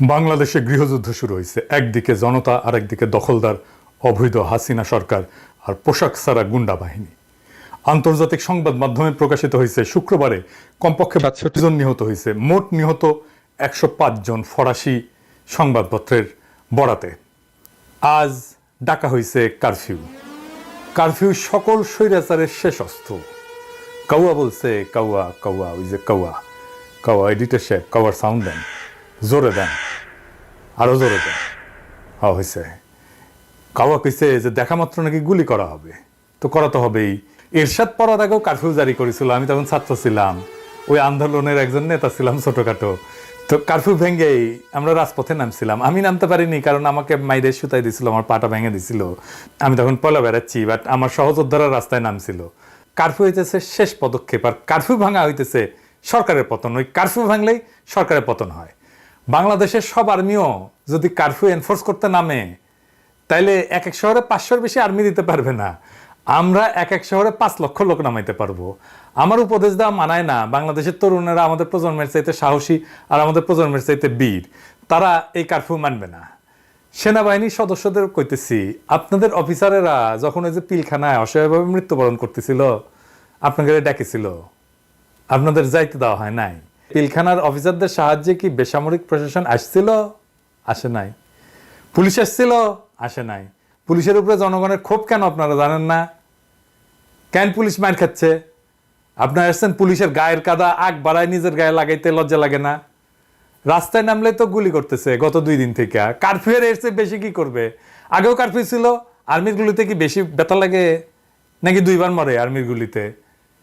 বাংলাদেশে গৃহযুদ্ধ শুরু হয়েছে। একদিকে জনতা আর একদিকে দখলদার অবৈধ হাসিনা সরকার আর পোশাক সারা গুন্ডা বাহিনী। আন্তর্জাতিক সংবাদ মাধ্যমে প্রকাশিত হয়েছে শুক্রবারে কমপক্ষে বাষট্টি জন নিহত হয়েছে। মোট নিহত একশো জন ফরাসি সংবাদপত্রের বরাতে। আজ ডাকা হয়েছে কারফিউ। কারফিউ সকল স্বৈরাচারের শেষ অস্ত্র কাউয়া বলছে কাউয়া কাউয়া ওই যে কাউয়া। কাউয়া এডিটর সাহেব কাউয়ার সাউন্ড দেন। জোরে দেন। আরও জোরে দেন। হ্যাঁ হয়েছে কাউয়া কইছে যে দেখা মাত্র নাকি গুলি করা হবে। তো করা তো হবেই। এরশাদ পড়ার আগেও কারফিউ জারি করেছিল। আমি তখন ছাত্র ছিলাম। ওই আন্দোলনের একজন নেতা ছিলাম ছোটখাটো। তো কারফিউ ভেঙ্গেই আমরা রাজপথে নামছিলাম। আমি নামতে পারিনি কারণ আমাকে মাইরে সুতাই দিছিল, আমার পাটা ভেঙে দিছিল। আমি তখন পয়লা বেড়াচ্ছি বাট আমার সহযোদ্ধারা রাস্তায় নামছিল। কারফিউ হইতেছে শেষ পদক্ষেপ। আর কারফিউ ভাঙা হইতেছে সরকারের পতন। ওই কারফিউ ভাঙলেই সরকারের পতন হয়। বাংলাদেশের সব আর্মিও যদি কারফিউ এনফোর্স করতে নামে, তাইলে এক এক শহরে পাঁচশোর বেশি আর্মি দিতে পারবে না। আমরা এক এক শহরে পাঁচ লক্ষ লোক নামাইতে পারব। আমার উপদেশ দেওয়া মানায় না বাংলাদেশের তরুণেরা আমাদের প্রজন্মের চাইতে সাহসী আর আমাদের প্রজন্মের চাইতে বীর। তারা এই কারফিউ মানবে না। সেনাবাহিনীর সদস্যদের কইতেছি, আপনাদের অফিসারেরা যখন ওই যে পিলখানায় অসহায়ভাবে মৃত্যুবরণ করতেছিল, আপনাদের ডেকেছিল। আপনাদের যাইতে দেওয়া হয় নাই। পিলখানার অফিসারদের সাহায্যে কি বেসামরিক প্রশাসন আসছিল? আসে নাই। পুলিশ আসছিল? আসে নাই। পুলিশের উপরে জনগণের ক্ষোভ কেন আপনারা জানেন না? কেন পুলিশ মার খাচ্ছে? আপনারা এসছেন পুলিশের গায়ের কাদা আগ বাড়ায় নিজের গায়ে লাগাইতে লজ্জা লাগে না। রাস্তায় নামলে তো গুলি করতেছে গত দুই দিন থেকে। কারফিউ এর চেয়ে বেশি কি করবে? আগেও কারফিউ ছিল। আর্মির গুলিতে কি বেশি ব্যথা লাগে? নাকি দুইবার মরে আর্মির গুলিতে?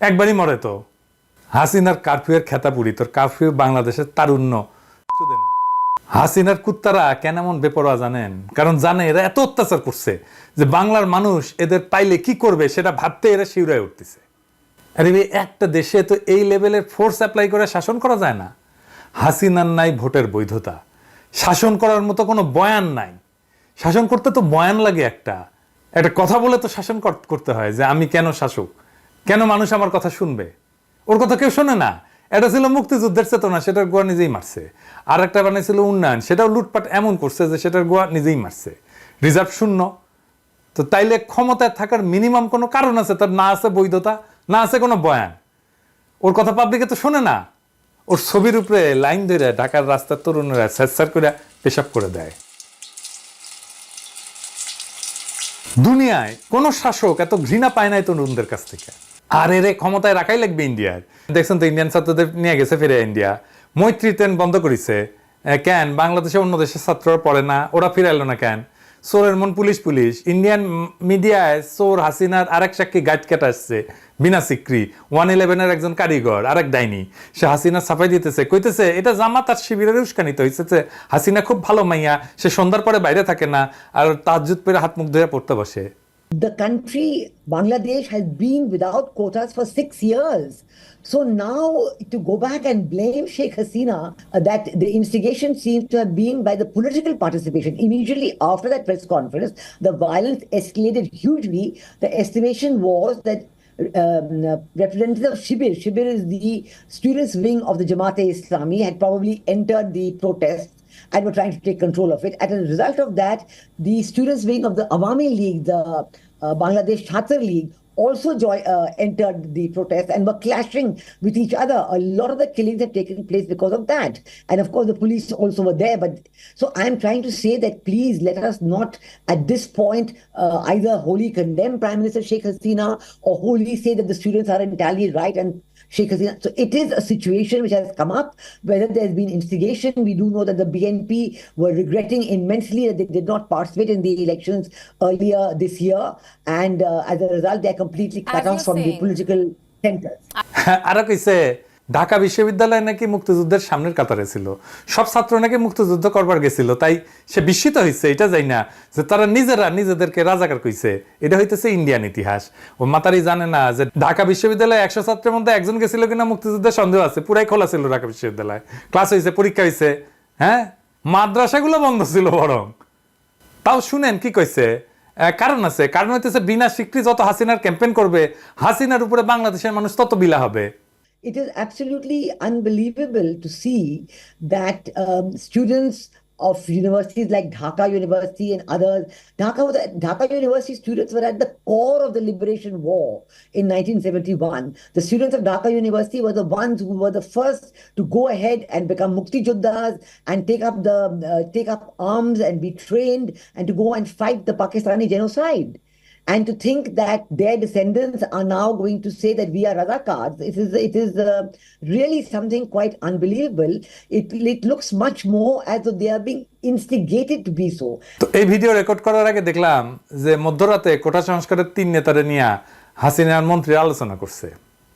একবারই মরে তো। হাসিনার কারফিউয়ের খেতাপুরি তোর কারফিউ বাংলাদেশের তারুণ্য। হাসিনার কুত্তারা কেন এমন বেপরোয়া জানেন? কারণ জানে, এরা এত অত্যাচার করছে যে বাংলার মানুষ এদের পাইলে কি করবে সেটা ভাবতে এরা শিউরায় উঠতেছে। আরে একটা দেশে তো এই লেভেলের ফোর্স অ্যাপ্লাই করে শাসন করা যায় না। হাসিনার নাই ভোটের বৈধতা। শাসন করার মতো কোনো বয়ান নাই। শাসন করতে তো বয়ান লাগে একটা। একটা কথা বলে তো শাসন করতে হয় যে আমি কেন শাসক? কেন মানুষ আমার কথা শুনবে? ওর কথা কেউ শোনে না। এটা ছিল মুক্তিযুদ্ধের চেতনা, সেটার গোয়া নিজেই মারছে। আর একটা বানিয়েছিল উন্নয়ন, সেটাও লুটপাট এমন করছে যে সেটার গোয়া নিজেই মারছে। রিজার্ভ শূন্য। তো তাইলে ক্ষমতায় থাকার মিনিমাম কোনো কারণ আছে? তার না আছে বৈধতা, না আছে কোনো বয়ান। ওর কথা পাবলিকে তো শোনে না। ওর ছবির উপরে লাইন ধরে ঢাকার রাস্তার তরুণরা স্যার করে পেশাব করে দেয়। দুনিয়ায় কোনো শাসক এত ঘৃণা পায় নাই তরুণদের কাছ থেকে। আর এরে ক্ষমতায় রাখাই লাগবে ইন্ডিয়ার। দেখছেন তো ইন্ডিয়ান ছাত্রদের নিয়ে গেছে ফিরে ইন্ডিয়া মৈত্রী ট্রেন বন্ধ করেছে। কেন? বাংলাদেশে অন্য দেশের ছাত্ররা পড়ে না, ওরা ফিরে এলো না কেন? চোরের মন পুলিশ পুলিশ। ইন্ডিয়ান মিডিয়ায় চোর হাসিনার আরেক সাক্ষী গাইড কেটে আসছে, বিনা সিক্রি। ওয়ান ইলেভেনের একজন কারিগর, আরেক ডাইনি। সে হাসিনা সাফাই দিতেছে। কইতেছে, এটা জামা তার শিবিরের উস্কানিতে হয়েছে হাসিনা খুব ভালো মাইয়া, সে সন্ধ্যার পরে বাইরে থাকে না, আর তাজ্জুদ পেরে হাত মুখ ধুয়ে পড়তে বসে। The country, Bangladesh, has been without quotas for six years. So now to go back and blame Sheikh Hasina uh, that the instigation seems to have been by the political participation. Immediately after that press conference, the violence escalated hugely. The estimation was that um, uh, representative of Shibir, Shibir is the students' wing of the Jamaat-e Islami, had probably entered the protests and were trying to take control of it. As a result of that, the students' wing of the Awami League, the uh, Bangladesh Chhatr League, also joy, uh, entered the protest and were clashing with each other. A lot of the killings have taken place because of that. And of course, the police also were there. But so I'm trying to say that please let us not, at this point, uh, either wholly condemn Prime Minister Sheikh Hasina or wholly say that the students are entirely right and Sheikh Hasina. So it is a situation which has come up. Whether there's been instigation, we do know that the BNP were regretting immensely that they did not participate in the elections earlier this year, and uh, as a result, they're completely cut off from the political centers. আরও কইছে ঢাকা বিশ্ববিদ্যালয় নাকি মুক্তিযুদ্ধের সামনের কাতারে ছিল? সব ছাত্র নাকি মুক্তিযুদ্ধ করবার গেছিল? তাই সে বিস্মিত হয়েছে এটা যাই না যে তারা নিজেরা নিজেদেরকে রাজাকার কইছে। এটা হইতেছে ইন্ডিয়ান ইতিহাস। ও মাতারি জানে না যে ঢাকা বিশ্ববিদ্যালয়ে একশো ছাত্রের মধ্যে একজন গেছিল কিনা মুক্তিযুদ্ধের সন্দেহ আছে পুরাই খোলা ছিল ঢাকা বিশ্ববিদ্যালয়। ক্লাস হয়েছে পরীক্ষা হয়েছে হ্যাঁ? মাদ্রাসাগুলো বন্ধ ছিল বরং। তাও শুনেন কি কইছে কারণ আছে। কারণ হইতেছে বিনা স্বীকৃতি যত হাসিনার ক্যাম্পেন করবে, হাসিনার উপরে বাংলাদেশের মানুষ তত বিলা হবে। It is absolutely unbelievable to see that students of universities like Dhaka University and others, Dhaka, was, Dhaka University students were at the core of the liberation war in 1971. The students of Dhaka University were the ones who were the first to go ahead and become Mukti Juddhas and take up the uh, take up arms and be trained and to go and fight the Pakistani genocide and to think that their descendants are now going to say that we are Razakars, it is it is uh, really something quite unbelievable. It it looks much more as though they are being instigated to be so. তো এই video record করার আগে দেখলাম যে মধ্যরাতে কোটা সংস্কারের তিন নেতারে নিয়ে হাসিনার মন্ত্রী আলোচনা করছে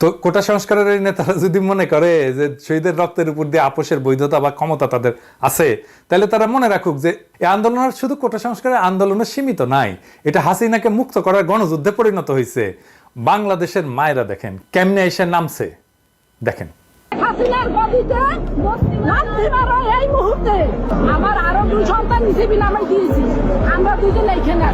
তো কোটা সংস্কারের এই নেতারা যদি মনে করে যে শহীদের রক্তের উপর দিয়ে আপোষের বৈধতা বা ক্ষমতা তাদের আছে তাহলে তারা মনে রাখুক যে এই আন্দোলন আর শুধু কোটা সংস্কারের আন্দোলনে সীমিত নাই এটা হাসিনাকে মুক্ত করার গণযুদ্ধে পরিণত হয়েছে বাংলাদেশের মায়েরা দেখেন কেমনে এসে নামছে দেখেন হাসিনার গদিতে লাথি এই মুহূর্তে আমার আরও দুই সন্তান হিসেবে নামে দিয়েছি আমরা দুজন এইখানে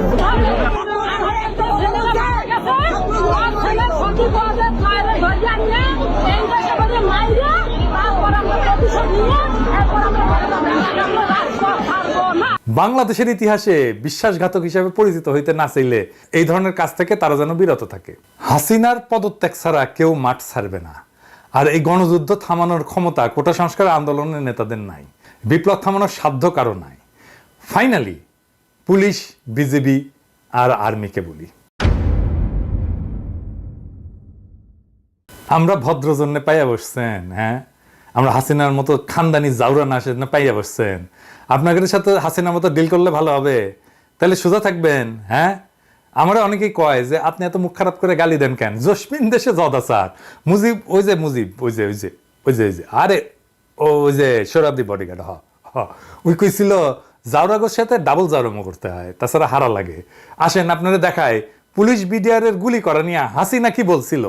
বাংলাদেশের ইতিহাসে বিশ্বাসঘাতক হিসেবে পরিচিত হইতে না চাইলে এই ধরনের কাজ থেকে তারা যেন বিরত থাকে। হাসিনার পদত্যাগ ছাড়া কেউ মাঠ ছাড়বে না। আর এই গণযুদ্ধ থামানোর ক্ষমতা কোটা সংস্কার আন্দোলনের নেতাদের নাই। বিপ্লব থামানোর সাধ্য কারও নাই। ফাইনালি পুলিশ বিজেপি আর আর্মিকে বলি। আমরা ভদ্রজন্যে পাইয়া বসছেন হ্যাঁ? আমরা হাসিনার মতো খানদানি জাউরা না সেজন্য পাইয়া বসছেন। আপনাদের সাথে হাসিনার মতো ডিল করলে ভালো হবে। তাহলে সোজা থাকবেন হ্যাঁ? আমরা অনেকেই কয় যে, আপনি এত মুখ খারাপ করে গালি দেন কেন? জসমিন দেশে জদা, স্যার। মুজিব, ওই যে মুজিব, ওই যে ওই যে ওই যে ওই যে, আরে ওই যে সৌরাব্দি বডিগার্ড হ ওই কইছিল জাউরাগোর সাথে ডাবল জাউরামো করতে হয়, তাছাড়া হারা লাগে। আসেন, আপনারা দেখায় পুলিশ বিডিআরের গুলি করা নিয়ে হাসিনা কি বলছিল?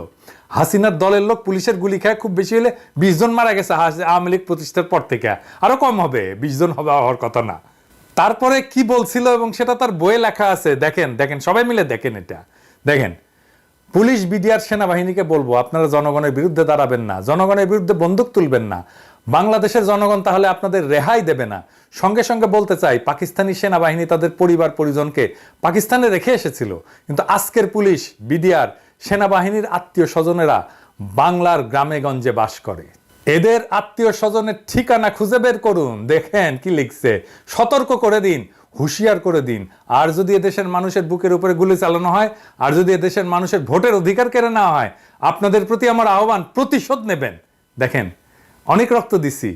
হাসিনার দলের লোক পুলিশের গুলি খায়, খুব বেশি হলে বিশ জন মারা গেছে আওয়ামী লীগ প্রতিষ্ঠার পর থেকে। আরও কম হবে, বিশ জন হবে হওয়ার কথা না। তারপরে কি বলছিল এবং সেটা তার বইয়ে লেখা আছে, দেখেন দেখেন, সবাই মিলে দেখেন এটা। দেখেন, পুলিশ, বিডিআর সেনাবাহিনীকে বলব, আপনারা জনগণের বিরুদ্ধে দাঁড়াবেন না, জনগণের বিরুদ্ধে বন্দুক তুলবেন না। বাংলাদেশের জনগণ তাহলে আপনাদের রেহাই দেবে না। সঙ্গে সঙ্গে বলতে চাই, পাকিস্তানি সেনাবাহিনী তাদের পরিবার পরিজনকে পাকিস্তানে রেখে এসেছিল। কিন্তু আজকের পুলিশ, বিডিআর সেনাবাহিনীর আত্মীয় স্বজনেরা বাংলার গ্রামে গঞ্জে বাস করে। এদের আত্মীয় স্বজনের ঠিকানা খুঁজে বের করুন। দেখেন কি লিখছে। সতর্ক করে দিন, হুঁশিয়ার করে দিন। আর যদি এদেশের মানুষের বুকের উপরে গুলি চালানো হয়, আর যদি এদেশের মানুষের ভোটের অধিকার কেড়ে নেওয়া হয়, আপনাদের প্রতি আমার আহ্বান প্রতিশোধ নেবেন। দেখেন, অনেক রক্ত দিছি।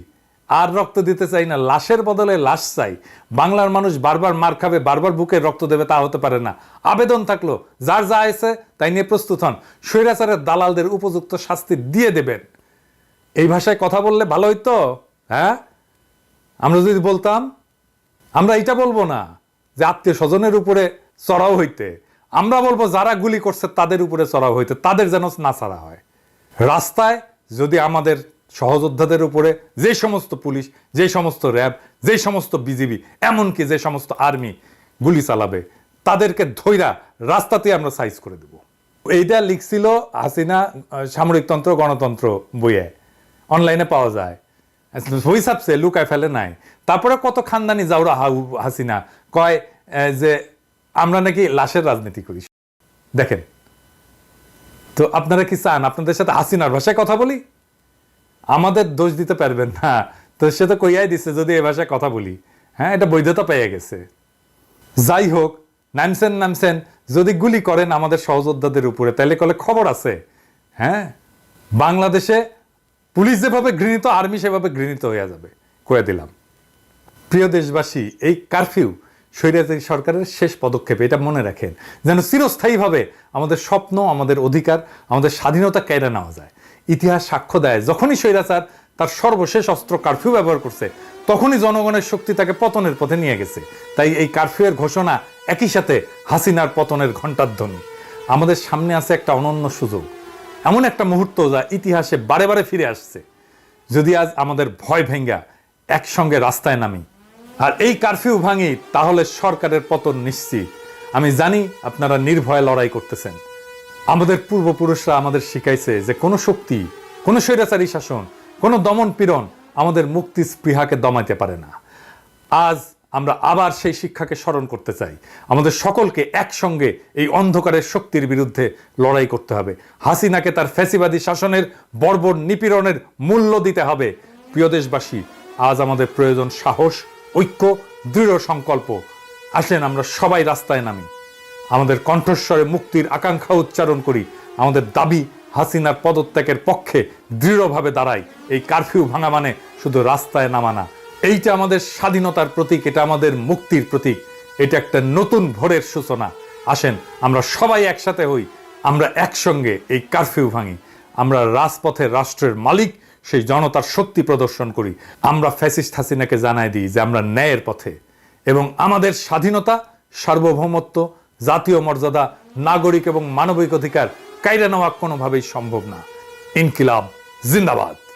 আর রক্ত দিতে চাই না, লাশের বদলে লাশ চাই। বাংলার মানুষ বারবার মার খাবে, বারবার বুকে রক্ত দেবে, তা হতে পারে না। আবেদন থাকল, যার যা আছে তাই নিয়ে প্রস্তুত হন। স্বৈরাচারের দালালদের উপযুক্ত শাস্তি দিয়ে দেবেন। এই ভাষায় কথা বললে ভালো হইতো হ্যাঁ? আমরা যদি বলতাম, আমরা এটা বলব না যে আত্মীয় স্বজনের উপরে চড়াও হইতে। আমরা বলব যারা গুলি করছে তাদের উপরে চড়াও হইতে, তাদের যেন না ছাড়া হয়। রাস্তায় যদি আমাদের সহযোদ্ধাদের উপরে যে সমস্ত পুলিশ, যে সমস্ত র্যাব, যে সমস্ত বিজিবি, এমনকি যে সমস্ত আর্মি গুলি চালাবে, তাদেরকে ধৈরা রাস্তাতে আমরা সাইজ করে দেব। এইটা লিখছিল হাসিনা সামরিকতন্ত্র গণতন্ত্র বইয়ে। অনলাইনে পাওয়া যায়। হই সাপসে লুকায় ফেলে নাই। তারপরে কত খানদানি যাওরা হাসিনা কয় যে আমরা নাকি লাশের রাজনীতি করি। দেখেন। তো আপনারা কি চান? আপনাদের সাথে হাসিনার ভাষায় কথা বলি? আমাদের দোষ দিতে পারবেন না। তো সে তো কইয়াই দিছে, যদি এ ভাষায় কথা বলি। হ্যাঁ এটা বৈধতা পেয়ে গেছে। যাই হোক, নামছেন নামছেন, যদি গুলি করেন আমাদের সহযোদ্ধাদের উপরে, তাহলে কলে খবর আছে। হ্যাঁ বাংলাদেশে পুলিশ যেভাবে ঘৃণিত, আর্মি সেভাবে ঘৃণিত হয়ে যাবে কয়ে দিলাম। প্রিয় দেশবাসী, এই কারফিউ স্বৈরাচারী সরকারের শেষ পদক্ষেপ, এটা মনে রাখেন, যেন চিরস্থায়ীভাবে আমাদের স্বপ্ন, আমাদের অধিকার, আমাদের স্বাধীনতা কেড়ে নেওয়া যায়। ইতিহাস সাক্ষ্য দেয়। যখনই স্বৈরাচার তার সর্বশেষ অস্ত্র কারফিউ ব্যবহার করছে, তখনই জনগণের শক্তি তাকে পতনের পথে নিয়ে গেছে। তাই এই কারফিউয়ের ঘোষণা একই সাথে হাসিনার পতনের ঘণ্টার ধ্বনি। আমাদের সামনে আছে একটা অনন্য সুযোগ। এমন একটা মুহূর্ত যা ইতিহাসে বারে বারে ফিরে আসছে। যদি আজ আমাদের ভয় ভেঙ্গা একসঙ্গে রাস্তায় নামি, আর এই কারফিউ ভাঙি, তাহলে সরকারের পতন নিশ্চিত। আমি জানি আপনারা নির্ভয়ে লড়াই করতেছেন। আমাদের পূর্বপুরুষরা আমাদের শিখাইছে যে কোনো শক্তি, কোনো স্বৈরাচারী শাসন, কোনো দমন পীড়ন আমাদের মুক্তি স্পৃহাকে দমাইতে পারে না। আজ আমরা আবার সেই শিক্ষাকে স্মরণ করতে চাই। আমাদের সকলকে একসঙ্গে এই অন্ধকারের শক্তির বিরুদ্ধে লড়াই করতে হবে। হাসিনাকে তার ফ্যাসিবাদী শাসনের বর্বর নিপীড়নের মূল্য দিতে হবে। প্রিয় দেশবাসী, আজ আমাদের প্রয়োজন সাহস, ঐক্য, দৃঢ় সংকল্প। আসেন আমরা সবাই রাস্তায় নামি। আমাদের কণ্ঠস্বরে মুক্তির আকাঙ্ক্ষা উচ্চারণ করি। আমাদের দাবি, হাসিনার পদত্যাগের পক্ষে দৃঢ়ভাবে দাঁড়াই। এই কারফিউ ভাঙা মানে শুধু রাস্তায় নামা না। এইটা আমাদের স্বাধীনতার প্রতীক, এটা আমাদের মুক্তির প্রতীক। এটা একটা নতুন ভোরের সূচনা। আসেন, আমরা সবাই একসাথে হই। আমরা একসঙ্গে এই কারফিউ ভাঙি। আমরা রাজপথে রাষ্ট্রের মালিক, সেই জনতার শক্তি প্রদর্শন করি। আমরা ফ্যাসিস্ট হাসিনাকে জানাই দিই যে আমরা ন্যায়ের পথে। এবং আমাদের স্বাধীনতা, সার্বভৌমত্ব জাতীয় মর্যাদা নাগরিক এবং মানবিক অধিকার কাইরা নেওয়া কোনোভাবেই সম্ভব না। ইনকিলাব জিন্দাবাদ।